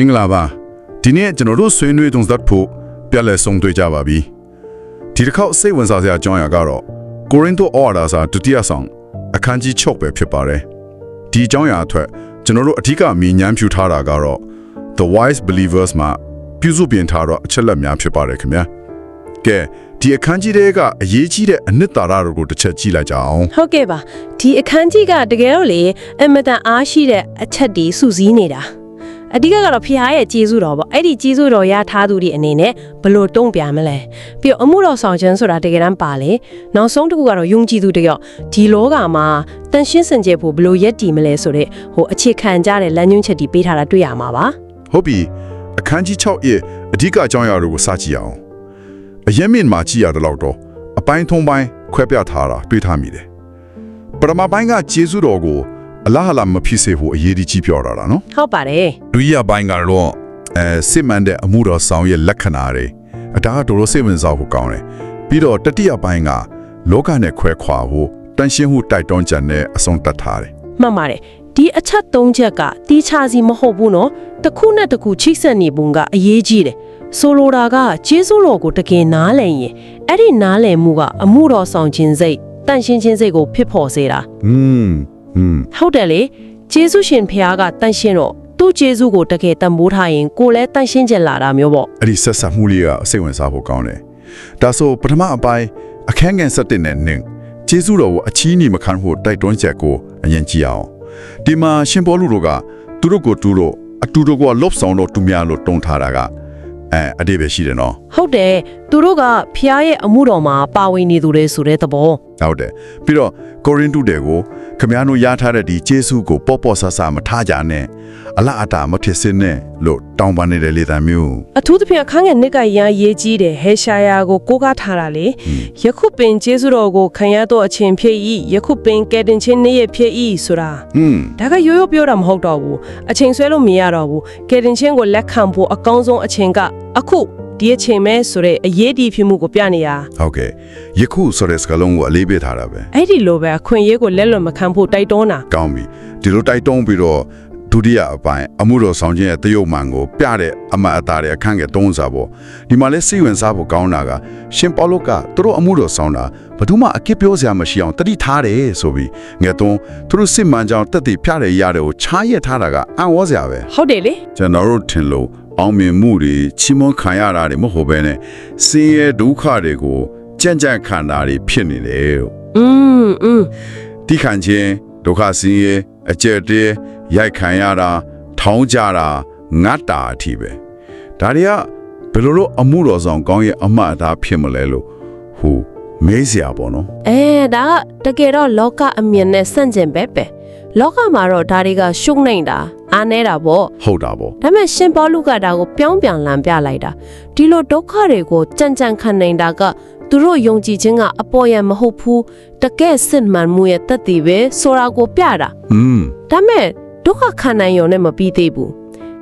မင်္ဂလာပါဒီနေ့ကျွန်တော်တို့ဆွေးနွေးသုံးသပ်ဖို့ပြက်လက်ဆုံးတွေ့ကြပါပြီဒီတစ်ခေါက်စိတ်ဝင်စားစရာအကြောင်းအရာကတော့ကိုရင်တိုအော်ဒါစာဒုတိယဆောင်အခန်းကြီး6ပဲဖြစ်ပါတယ်ဒီအကြောင်းအရာအထက်ကျွန်တော်တို့အထူးကမြင်ညမ်းဖြူထားတာကတော့ The Wise Believers မှာပြုစုပြင်ထားတော့အချက်လက်များဖြစ်ပါတယ်ခင်ဗျာကဲဒီအခန်းကြီးတွေကအရေးကြီးတဲ့အနှစ်သာရတွေကိုတစ်ချက်ကြည့်လိုက်ကြအောင်ဟုတ်ကဲ့ပါဒီအခန်းကြီးကတကယ်တော့လေအမတန်အားရှိတဲ့အချက်တွေစုစည်းနေတာ အဓိကကတော့ဖခင်ရဲ့ကျေးဇူးတော်ပေါ့အဲ့ဒီကျေးဇူးတော်ရထားသူတွေအနေနဲ့ဘယ်လို့တုံ့ပြန်မလဲပြီးတော့အမှုတော်ဆောင်ခြင်းဆိုတာတကယ်တမ်းပါလေနောက်ဆုံးတစ်ခုကတော့ယုံကြည်သူတယောက်ဒီလောကမှာတန်ရှင်းစင်ကြယ်ဖို့ဘယ်လို့ရက်တည်မလဲဆိုတဲ့ဟိုအခြေခံကြတဲ့လမ်းညွှန်ချက်တွေပေးထားတာတွေ့ရမှာပါဟုတ်ပြီအခန်းကြီး6ရဲ့အဓိကအကြောင်းအရာတွေကိုစကြည့်အောင်အရင်မြင့်မှာကြည့်ရတယ်လို့တော့အပိုင်းထုံးပိုင်းခွဲပြထားတာတွေ့ထားမိတယ်ပရမပိုင်းကကျေးဇူးတော်ကို အလားအလာမဖြစ်စေဖို့အရေးကြီးပြောတာလားနော်ဟုတ်ပါတယ်ဒုတိယပိုင်းကတော့အဲစစ်မှန်တဲ့အမှုတော်ဆောင်ရဲ့လက္ခဏာတွေအတားတော်တော်စိတ်ဝင်စားဖို့ကောင်းတယ်ပြီးတော့တတိယပိုင်းကလောကနဲ့ခွဲခွာဖို့တန်ရှင်းမှုတိုက်တွန်းချက်နဲ့အဆုံးတတ်ထားတယ်မှန်ပါတယ်ဒီအချက်၃ချက်ကတီးခြားစီမဟုတ်ဘူးနော်တစ်ခုနဲ့တစ်ခုချိတ်ဆက်နေပုံကအရေးကြီးတယ်ဆိုလိုတာကကျေးဇူးတော်ကိုတကယ်နားလည်ရင်အဲ့ဒီနားလည်မှုကအမှုတော်ဆောင်ခြင်းစိတ်တန့်ရှင်းခြင်းစိတ်ကိုဖြစ်ပေါ်စေတာอืม อืมဟုတ်တယ်လေကျေးဇူးရှင်ဖခင်ကတန့်ရှင်းတော့သူ့ကျေးဇူးကိုတကယ်တန်ဖိုးထားရင်ကိုယ်လည်းတန့်ရှင်းကြလာတာမျိုးပေါ့အဲ့ဒီဆက်ဆက်မှုလေးကစိတ်ဝင်စားဖို့ကောင်းတယ်။ဒါဆိုပထမအပိုင်းအခန်းငယ်7နဲ့နင်းကျေးဇူးတော်ကိုအချီးနှီမခံဖို့တိုက်တွန်းချက်ကိုအရင်ကြည့်အောင်။ဒီမှာရှင်ဘောလူတို့ကသူတို့ကိုသူတို့အတူတူကလော့ဆောင်တော့သူများလို့တုံးထားတာကအဲအတိပဲရှိတယ်နော်ဟုတ်တယ်သူတို့ကဖခင်ရဲ့အမှုတော်မှာပါဝင်နေသူတွေဆိုတဲ့သဘော။ ဟုတ်တယ်။ပြီးတော့ကိုရင်တုတွေကိုခမည်းတော်ရထားတဲ့ဒီကျေးဇူးကိုပေါ့ပေါ့ဆဆမထားကြနဲ့အလားအတာမဖြစ်စင်းနဲ့လို့တောင်းပန်နေတဲ့လေတံမျိုးအထူးသဖြင့်အခန်းငယ်နှစ်ကရန်ရေးကြီးတယ်ဟေရှာယာကိုကိုးကားထားတာလေယခုပင်ကျေးဇူးတော်ကိုခံရတော့အချင်းဖြစ်၏ယခုပင်ကဲတင်ချင်းနေ့ရဖြစ်၏ဆိုတာ။อืมဒါကရိုးရိုးပြောတာမဟုတ်တော့ဘူးအချိန်ဆွဲလို့မရတော့ဘူးကဲတင်ချင်းကိုလက်ခံဖို့အကောင်းဆုံးအချိန်ကအခု ဒီအချိန်ပဲဆိုတဲ့အရေးဒီဖြစ်မှုကိုပြနေရဟုတ်ကဲ့ယခုဆိုတဲ့စကားလုံးကိုအလေးပေးထားတာပဲအဲ့ဒီလိုပဲအခွင့်အရေးကိုလက်လွတ်မခံဖို့တိုက်တွန်းတာကောင်းပြီဒီလိုတိုက်တွန်းပြီးတော့ဒုတိယအပိုင်းအမှုတော်ဆောင်ခြင်းရဲ့တယုတ်မှန်ကိုပြတဲ့အမတ်အသားတွေအခန့်ငယ်သုံးစားဖို့ဒီမှာလဲစိတ်ဝင်စားဖို့ကောင်းတာကရှင်ပေါလုကသူတို့အမှုတော်ဆောင်တာဘယ်သူမှအကစ်ပြောစရာမရှိအောင်တတိထားတယ်ဆိုပြီးငယ်သုံးသူတို့စစ်မှန်ကြောင်တက်တည်ပြတဲ့ရတယ်ကိုချားရက်ထားတာကအံ့ဩစရာပဲဟုတ်တယ်လေကျွန်တော်တို့ထင်လို့ အောင်မြင်မှုတွေချီးမွမ်းခံရတာတွေမဟုတ်ဘဲနဲ့ဆင်းရဲဒုက္ခတွေကိုကြံ့ကြံ့ခံတာတွေဖြစ်နေတယ်လို့ อืมอืม တိခံခြင်းဒုက္ခဆင်းရဲအကျက်တဲရိုက်ခံရတာထောင်းကြတာငတ်တာအထိပဲဒါတွေကဘယ်လိုလို့အမှုတော်ဆောင်ကောင်းရဲ့အမှတ်အသားဖြစ်မလဲလို့ဟိုမေးစရာပေါ့နော် အဲဒါကတကယ်တော့လောကအမြင်နဲ့ဆန့်ကျင်ပဲပဲ လောကမှာတော့ဒါတွေကရှုံနေတာအားနေတာပေါ့ဟုတ်တာပေါ့ဒါပေမဲ့ရှင်ပေါလုကဒါကိုပြောင်းပြန်လန်ပြလိုက်တာဒီလိုဒုက္ခတွေကိုကြံ့ကြံ့ခံနေတာကသူတို့ယုံကြည်ခြင်းကအပေါ်ရန်မဟုတ်ဘူးတကယ်စစ်မှန်မှုရဲ့တသက်ပဲဆိုတာကိုပြတာอืมဒါပေမဲ့ဒုက္ခခံနိုင်ရုံနဲ့မပြီးသေးဘူး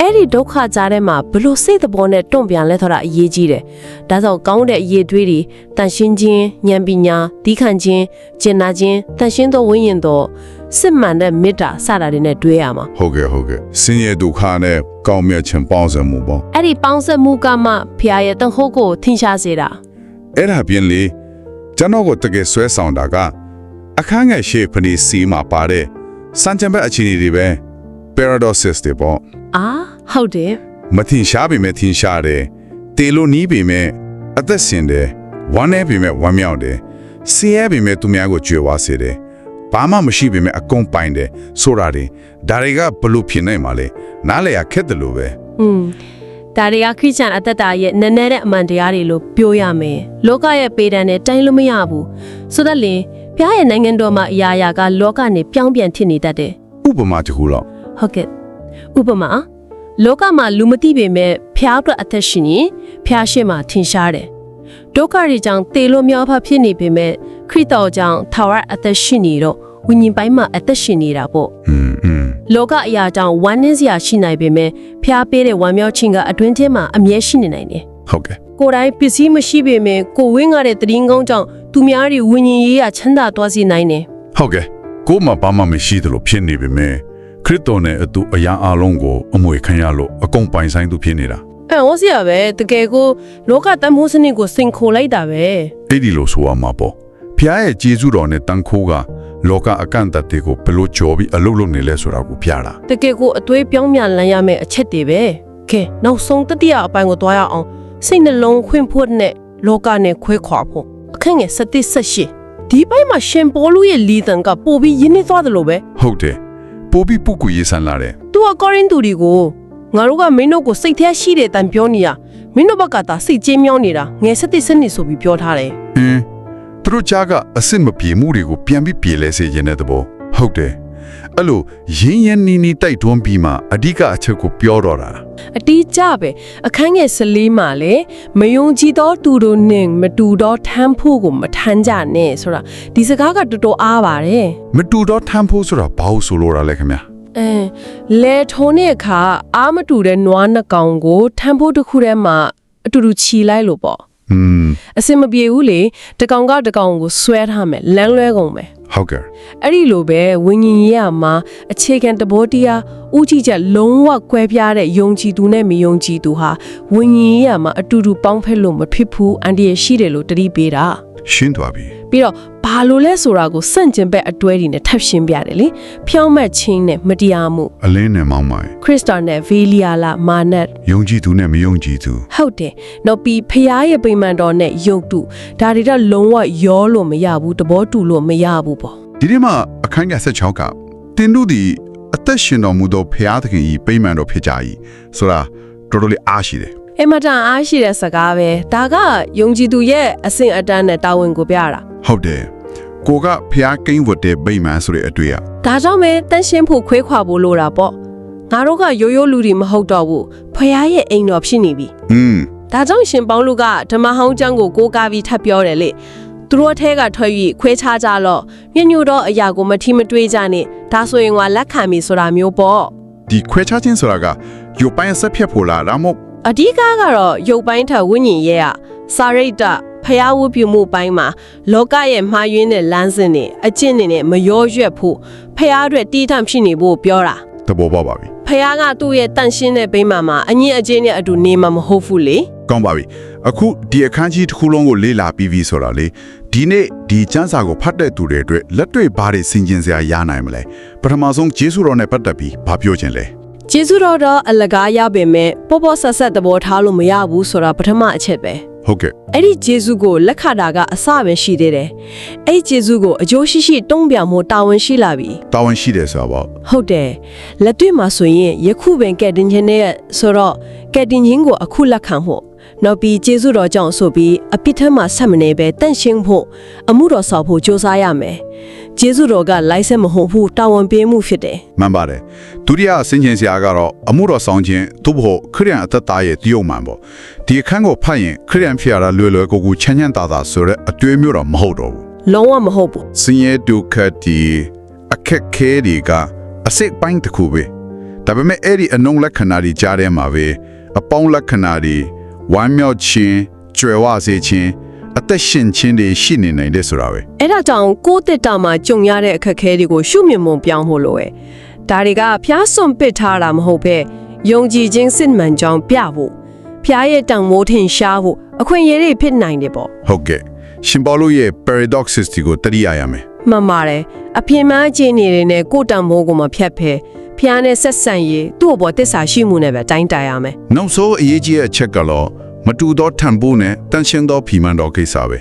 အဲ့ဒီဒုက္ခကြားထဲမှာဘလို့စိတ်သဘောနဲ့တွန့်ပြန်လဲဆိုတာအရေးကြီးတယ်ဒါကြောင့်ကောင်းတဲ့အရေးတွေးတွေတန်ရှင်းခြင်းဉာဏ်ပညာဒီခံခြင်းကျင်နာခြင်းတန်ရှင်းသောဝိညာဉ်တော် စစ်မှန်တဲ့မေတ္တာစတာတွေနဲ့တွေးရမှာဟုတ်ကဲ့ဟုတ်ကဲ့ဆင်းရဲဒုက္ခနဲ့ကောင်းမြတ်ခြင်းပေါင်းစပ်မှုပေါ့အဲ့ဒီပေါင်းဆက်မှုကမှဖခင်ရဲ့တန်ဟုတ်ကိုထင်ရှားစေတာအဲ့ဒါပြင်လေကျွန်တော်ကိုတကယ်ဆွဲဆောင်တာကအခန်းငယ်ရှေ့ဖနီစီမှာပါတဲ့စံချံဘက်အခြေအနေတွေပဲ paradoxes တွေပေါ့အာဟုတ်တယ်မထင်ရှားပေမဲ့ထင်ရှားတယ်တေလို့နီးပေမဲ့အသက်ရှင်တယ်ဝမ်းနေပေမဲ့ဝမ်းမြောက်တယ်ဆင်းရဲပေမဲ့သူများကိုကြွယ်ဝစေတယ် ဘာမှမရှိပေမဲ့အကုန်ပိုင်တယ်ဆိုတာတွေဒါတွေကဘလို့ဖြစ်နိုင်မှာလဲနားလေရခက်တယ်လို့ပဲอืมဒါတွေကခရစ်ယာန်အသက်တာရဲ့နည်းနည်းတဲ့အမှန်တရားတွေလို့ပြောရမယ်လောကရဲ့ပေတံနဲ့တိုင်းလို့မရဘူးဆိုတော့လေဖခင်ရဲ့နိုင်ငံတော်မှာအရာရာကလောကနေပြောင်းပြန်ဖြစ်နေတတ်တယ်ဥပမာတစ်ခုတော့ဟုတ်ကဲ့ဥပမာလောကမှာလူမသိပေမဲ့ဖျားအတွက်အသက်ရှင်ရင်ဖျားရှိမှထင်ရှားတယ်ဒုက္ခတွေကြောင့်တေလို့မြောက်ဖဖြစ်နေပေမဲ့ ခရစ်တော်ကြောင့်ထာဝရအသက်ရှင်နေတော့ဝိညာဉ်ပိုင်းမှာအသက်ရှင်နေတာပေါ့ อืมอืม လောကအရာကြောင့်ဝမ်းနည်းစရာရှိနိုင်ပေမဲ့ဖျားပေးတဲ့ဝမ်းမြောက်ခြင်းကအတွင်းထဲမှာအမြဲရှိနေနိုင်တယ် ဟုတ်ကဲ့ ကိုယ်တိုင်ပစ္စည်းမရှိပေမဲ့ကိုယ်ဝင်းရတဲ့တရင်ကောင်းကြောင့်သူများတွေဝိညာဉ်ရေးရချမ်းသာသွားစေနိုင်တယ် ဟုတ်ကဲ့ကို့မှာဘာမှမရှိသလိုဖြစ်နေပေမဲ့ခ ခရစ်တော်နဲ့အတူအရာအလုံးကိုအမွေခံရလို့အကုန်ပိုင်ဆိုင်သူဖြစ်နေတာ အဲဝစီရပဲတကယ်ကိုလောကတန်ဖိုးစနစ်ကိုစင်ခိုလိုက်တာပဲ အဲ့ဒီလိုဆိုရမှာပေါ့ ဖျားရဲ့ဂျေဇုတော်နဲ့တန်ခိုးကလောကအကန့်အသတ်တွေကိုဘယ်လိုကြော်ပြီးအလုပ်လုပ်နေလဲဆိုတာကိုပြတာတကယ်ကိုအသွေးပြောင်းပြန်လန်းရမယ့်အချက်တွေပဲကဲနောက်ဆုံးတတိယအပိုင်းကိုတွားရအောင်စိတ်နှလုံးခွင့်ဖို့နဲ့လောကနဲ့ခွဲခွာဖို့အခန့်ငယ်7 78ဒီပိုင်းမှာရှင်ပေါလုရဲ့လီသန်ကပို့ပြီးရင်းနှီးသွားတယ်လို့ပဲဟုတ်တယ်ပိုပြီးပုတ်ကူရေးဆန်းလာတယ်သူကကောရင်းသူတွေကိုငါတို့ကမင်းတို့ကိုစိတ်ထဲရှိတဲ့တန်ပြောနေရမင်းတို့ဘက်ကသာစိတ်ကြေးမြောင်းနေတာငယ်7 7ဆိုပြီးပြောထားတယ်အင်း သူတို့ကြားကအစ်စ်မပြေမှုတွေကိုပြန်ပြီးပြေလဲစေခြင်းတဲ့သဘောဟုတ်တယ်အဲ့လိုရင်းရင်းနီးနီးတိုက်တွန်းပြီးမှအဓိကအချက်ကိုပြောတော့တာအတီးကြပဲအခန်းငယ်14မှာလေမယုံကြည်သောသူတို့နဲ့မတူသောထမ်းဖို့ကိုမထမ်းကြနဲ့ဆိုတာဒီစကားကတော်တော်အားပါတယ်မတူတော့ထမ်းဖို့ဆိုတာဘာလို့ဆိုလိုတာလဲခင်ဗျာအဲလေထုံးတဲ့အခါအားမတူတဲ့နွားနှစ်ကောင်ကိုထမ်းဖို့တစ်ခုထဲမှာအတူတူခြီလိုက်လို့ပေါ့ อืม အစင်မပြေဘူးလေတကောင်ကတကောင်ကိုဆွဲထားမယ်လမ်းလွဲကုန်မယ် ဟုတ်ကဲ့ အဲ့ဒီလိုပဲဝิญဉ်ရေးရမှာအခြေခံတဘောတရားဥကြည့်ချက်လုံးဝကွဲပြားတဲ့ယုံကြည်သူနဲ့မယုံကြည်သူဟာဝิญဉ်ရေးရမှာအတူတူပေါင်းဖက်လို့မဖြစ်ဘူးအန်ဒီရရှိတယ်လို့တတိပေးတာ ရှင်းသွားပြီ ပြီးတော့ဘာလို့လဲဆိုတာကိုစန့်ကျင်ဘက်အတွဲတွေနဲ့ထပ်ရှင်းပြတယ်လေဖြောင်းမတ်ချင်းနဲ့မတရားမှုအလင်းနဲ့မောင်းမိုင်ခရစ်စတာနဲ့ဗေလီယာလာမာနတ်ယုံကြည်သူနဲ့မယုံကြည်သူဟုတ်တယ်နောက်ပြီးဖျားရဲ့ပိမှန်တော်နဲ့ယုတ်တုဒါတွေတော့လုံးဝရောလို့မရဘူးတဘောတူလို့မရဘူးပေါ့ဒီနေ့မှာအခန်းက16ကတင်တို့ဒီအသက်ရှင်တော်မူသောဖရာသခင်ဤပိမှန်တော်ဖြစ်ကြ၏ဆိုတာတော်တော်လေးအားရှိတယ်အမတန်အားရှိတဲ့စကားပဲဒါကယုံကြည်သူရဲ့အဆင့်အတန်းနဲ့တာဝန်ကိုပြတာ ဟုတ်တယ်ကိုကဖျားကိန်းဝတ်တဲ့ဗိမာန်ဆိုတဲ့အတွေ့အဒါကြောင့်ပဲတန့်ရှင်းဖို့ခွဲခွာဖို့လိုတာပေါ့ငါတို့ကရိုးရိုးလူတွေမဟုတ်တော့ဘူးဖျားရဲ့အိမ်တော်ဖြစ်နေပြီอืมဒါကြောင့်ရှင်ပေါင်းလူကဓမ္မဟောင်းကျမ်းကိုကိုးကားပြီးထပ်ပြောတယ်လေသူတို့အထက်ကထွက်၍ခွဲခြားကြလော့ညညူတော့အရာကိုမထီမတွေးကြနဲ့ဒါဆိုရင်ကလက်ခံပြီဆိုတာမျိုးပေါ့ဒီခွဲခြားခြင်းဆိုတာကရုပ်ပိုင်းဆက်ဖြတ်ဖို့လားဒါမှမဟုတ်အဓိကကတော့ရုပ်ပိုင်းထက်ဝိညာဉ်ရဲ့ကစာရိတ္တ ဖျားဝတ်ပြုမှုပိုင်းမှာလောကရဲ့မှားယွင်းတဲ့လမ်းစဉ်တွေအကျင့်တွေနဲ့မရောရွက်ဖို့ဖျားအတွက်တီးထမ်းဖြစ်နေဖို့ပြောတာသဘောပေါက်ပါပြီဖျားကသူ့ရဲ့တန့်ရှင်းတဲ့ဘိမှန်မှာအငြင်းအကျင်းနဲ့အတူနေမှာမဟုတ်ဘူးလေကောင်းပါပြီအခုဒီအခန်းကြီးတစ်ခုလုံးကိုလေ့လာပြီးပြီဆိုတာလေဒီနေ့ဒီကျမ်းစာကိုဖတ်တဲ့သူတွေအတွက်လက်တွေ့ဘာတွေဆင်ခြင်စရာရနိုင်မလဲပထမဆုံးဂျေဆုတော်နဲ့ပတ်သက်ပြီးဘာပြောခြင်းလဲကျေးဇူးတော်တော့အလကားရပေမဲ့ပေါ်ပေါ်ဆက်ဆက်သဘောထားလို့မရဘူးဆိုတာပထမအချက်ပဲ ဟုတ်ကဲ့အဲ့ဒီကျေးဇူးကိုလက်ခတာကအစပဲရှိသေးတယ်အဲ့ဒီကျေးဇူးကိုအကျိုးရှိရှိတုံ့ပြန်မှုတာဝန်ရှိလာပြီတာဝန်ရှိတယ်ဆိုတာပေါ့ဟုတ်တယ်လက်တွေ့မှာဆိုရင်ယခုပင်ကဲတင်ခြင်းနဲ့ဆိုတော့ကဲတင်ခြင်းကိုအခုလက်ခံဖို့နောက်ပြီးကျေးဇူးတော်ကြောင့်ဆိုပြီးအပြစ်ထက်မှဆက်မနေပဲတန့်ရှင်းဖို့အမှုတော်ဆောင်ဖို့ကြိုးစားရမယ် ကျေးဇူးတော်ကလိုက်ဆက်မဟုတ်ဘူးတာဝန်ပေးမှုဖြစ်တယ်မှန်ပါတယ်ဒုတိယဆင်ခြင်စရာကတော့အမှုတော်ဆောင်ခြင်းသို့မဟုတ်ခရိယန်အသက်သားရဲ့တည်ုံမှန်ပေါ့ဒီအခန်းကိုဖတ်ရင်ခရိယန်ဖြစ်ရတာလွယ်လွယ်ကိုကိုချမ်းချမ်းသာသာဆိုတဲ့အတွေ့အမျိုးတော့မဟုတ်တော့ဘူးလုံးဝမဟုတ်ဘူးစင်ရဲဒုက္ခတီအခက်ခဲတွေကအစိတ်ပိုင်းတစ်ခုပဲဒါပေမဲ့အဲ့ဒီအနုံလက္ခဏာတွေကြားထဲမှာပဲအပေါင်းလက္ခဏာတွေဝမ်းမြောက်ခြင်းကြွယ်ဝစေခြင်း အသက်ရှင်ခြင်းတွေရှိနေနိုင်တယ်ဆိုတာပဲအဲ့ဒါကြောင့်ကိုယ့်တက်တာမှာကြုံရတဲ့အခက်အခဲတွေကိုရှုမြင်မှုပြောင်းဖို့လိုတယ်ဒါတွေကဖျားစွန်ပစ်ထားတာမဟုတ်ပဲယုံကြည်ခြင်းစစ်မှန်ကြောင်းပြဖို့ဖျားရဲ့တန်မိုးထင်ရှားဖို့အခွင့်အရေးတွေဖြစ်နိုင်တယ်ပေါ့ဟုတ်ကဲ့ရှင်ပေါလုရဲ့ paradoxes တွေကိုတတိယရမယ်မှန်ပါတယ်အပြင်းမအခြေအနေတွေနဲ့ကိုယ့်တန်မိုးကိုမဖြတ်ဖဲဖျားနဲ့ဆက်ဆံရေးသူ့အပေါ်တစ္ဆာရှိမှုနဲ့ပဲတိုင်းတိုင်ရမယ်နောက်ဆုံးအရေးကြီးတဲ့အချက်ကတော့ မတူသောထံဖို့နဲ့တန်ရှင်းသောဖီမန်တော်ကိစ္စပဲ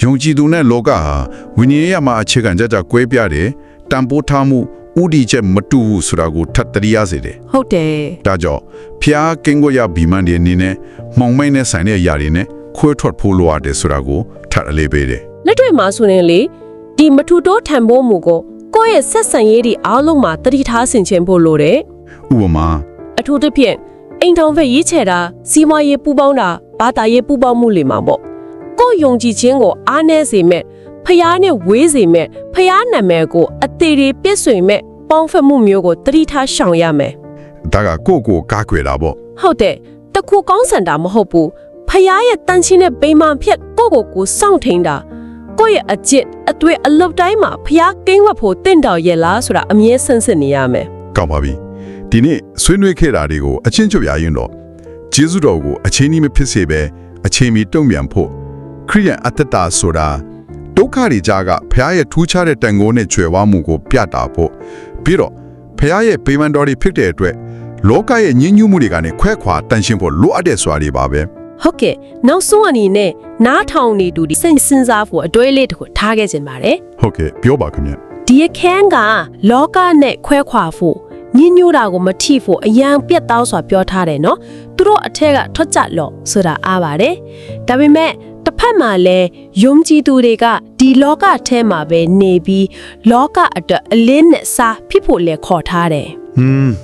ယုံကြည်သူနဲ့လောကဟာဝိညာဉ်ရေးမှာအခြေခံကြကြကွဲပြားတယ်တန်ဖိုးထားမှုဥတီချက်မတူဘူးဆိုတာကိုထပ်တရိယာစေတယ်ဟုတ်တယ်ဒါကြောင့်ဖျားကင်းကိုရဘီမန်ဒီအနေနဲ့မောင်မိတ်နဲ့ဆိုင်တဲ့အရာတွေနဲ့ခွဲထွက်ဖို့လိုရတယ်ဆိုတာကိုထပ်အလေးပေးတယ်လက်တွေ့မှာဆိုရင်လေဒီမထူတော့ထံဖို့မှုကိုကိုယ့်ရဲ့ဆက်ဆံရေးတွေအားလုံးမှာတတိထားဆင်ခြင်ဖို့လိုတယ်ဥပမာအထူးသဖြင့် အိမ်ထောင်ဖက်ရေးချယ်တာစီးပွားရေးပူပေါင်းတာဘာသာရေးပူပေါင်းမှုတွေမှာပေါ့ကိုယ့်ယုံကြည်ခြင်းကိုအားနည်းစေမဲ့ဖျားနဲ့ဝေးစေမဲ့ဖျားနာမည်ကိုအသေးတွေပြည့်စုံမဲ့ပေါင်းဖက်မှုမျိုးကိုတတိထားရှောင်ရမယ်ဒါကကိုယ့်ကိုယ်ကားကွယ်တာပေါ့ဟုတ်တယ်တခုကောင်းဆန်တာမဟုတ်ဘူးဖျားရဲ့တန်ချင်းတဲ့ပိန်မှန်ဖြက်ကိုယ့်ကိုယ်ကိုစောင့်ထိန်တာကိုယ့်ရဲ့အကျင့်အတွေ့အလုပ်တိုင်းမှာဖျားကိန်းဝတ်ဖို့တင့်တော်ရဲ့လားဆိုတာအမြဲဆန်းစစ်နေရမယ်ကောင်းပါပြီ ဒီနေ့ဆွေးနွေးခဲ့တာတွေကိုအချင်းချုပ်ရရင်တော့ကျေးဇူးတော်ကိုအချင်းကြီးမဖြစ်စေပဲအချင်းမီတုံ့ပြန်ဖို့ခရိယန်အတ္တတာဆိုတာဒုက္ခတွေကြားကဖခင်ရဲ့ထူးခြားတဲ့တန်ခိုးနဲ့ကြွယ်ဝမှုကိုပြတာဖို့ပြီးတော့ဖခင်ရဲ့ပေမန်တော်တွေဖြစ်တဲ့အတွက်လောကရဲ့ညှဉ်းညူးမှုတွေကနေခွဲခွာတန်ရှင်းဖို့လိုအပ်တဲ့စွာတွေပါပဲဟုတ်ကဲ့နောက်ဆုံးအနေနဲ့နားထောင်နေတူဒီစဉ်းစဉ်းစားဖို့အတွဲလေးတစ်ခုထားခဲ့ခြင်းပါတယ်ဟုတ်ကဲ့ပြောပါခင်ဗျဒီအခန်းကလောကနဲ့ခွဲခွာဖို့ ညှဉ်းညူးတာကိုမထိဖို့အယံပြတ်သားစွာပြောထားတယ်နော်သူတို့အထက်ကထွက်ကြလော့ဆိုတာအားပါတယ်ဒါပေမဲ့တစ်ဖက်မှာလည်းယုံကြည်သူတွေကဒီလောကထဲမှာပဲနေပြီးလောကအတွက်အလင်းနဲ့စားဖြစ်ဖို့လည်းခေါ်ထားတယ်ဟွန်း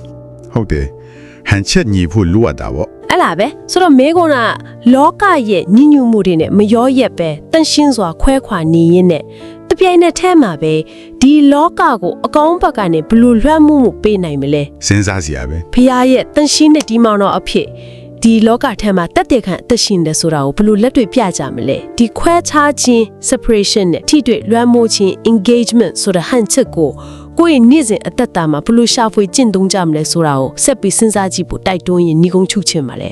ဟုတ်တယ်ဟန်ချက်ညီဖို့လိုအပ်တာပေါ့အဲ့လားပဲဆိုတော့မေကုန်းကလောကရဲ့ညဉ့်ညူမှုတွေနဲ့မရောရက်ပဲတန်ရှင်းစွာခွဲခွာနေရင်းနဲ့ တပြိုင်နက်တည်းမှာပဲဒီလောကကိုအကောင်းဘက်ကနေဘယ်လို့လွှမ်းမှုမှုပေးနိုင်မလဲစဉ်းစားစရာပဲဖခင်ရဲ့တန်ရှင်းတဲ့ဒီမောင်တော်အဖြစ်ဒီလောကထဲမှာတက်တဲ့ခံအသက်ရှင်တယ်ဆိုတာကိုဘယ်လို့လက်တွေ့ပြကြမလဲဒီခွဲခြားခြင်း separation နဲ့ထိတွေ့လွှမ်းမိုးခြင်း engagement ဆိုတဲ့ဟန်ချက်ကိုကိုယ့်ရဲ့နေ့စဉ်အသက်တာမှာဘယ်လို့ရှာဖွေကျင့်သုံးကြမလဲဆိုတာကိုဆက်ပြီးစဉ်းစားကြည့်ဖို့တိုက်တွန်းရင်ညီကုန်းချုပ်ချင်ပါလေ